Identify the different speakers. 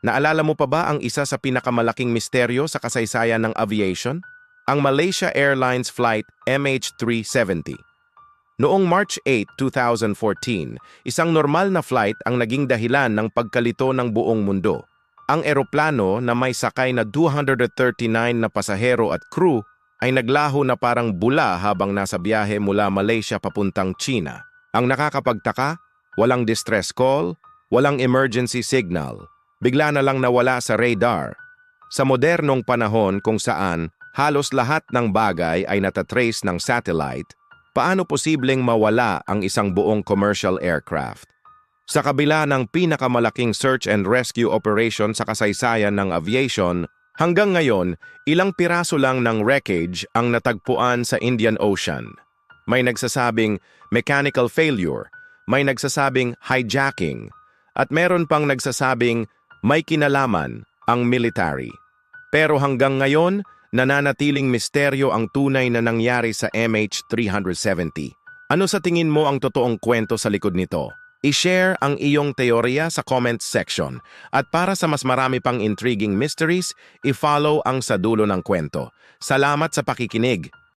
Speaker 1: Naalala mo pa ba ang isa sa pinakamalaking misteryo sa kasaysayan ng aviation? Ang Malaysia Airlines Flight MH370. Noong March 8, 2014, isang normal na flight ang naging dahilan ng pagkalito ng buong mundo. Ang eroplano na may sakay na 239 na pasahero at crew ay naglaho na parang bula habang nasa biyahe mula Malaysia papuntang China. Ang nakakapagtaka, walang distress call, walang emergency signal. Bigla na lang nawala sa radar. Sa modernong panahon kung saan halos lahat ng bagay ay natatrace ng satellite, paano posibleng mawala ang isang buong commercial aircraft? Sa kabila ng pinakamalaking search and rescue operation sa kasaysayan ng aviation, hanggang ngayon, ilang piraso lang ng wreckage ang natagpuan sa Indian Ocean. May nagsasabing mechanical failure, may nagsasabing hijacking, at meron pang nagsasabing may kinalaman ang military. Pero hanggang ngayon, nananatiling misteryo ang tunay na nangyari sa MH370. Ano sa tingin mo ang totoong kwento sa likod nito? I-share ang iyong teorya sa comments section. At para sa mas marami pang intriguing mysteries, i-follow ang sa dulo ng kwento. Salamat sa pakikinig.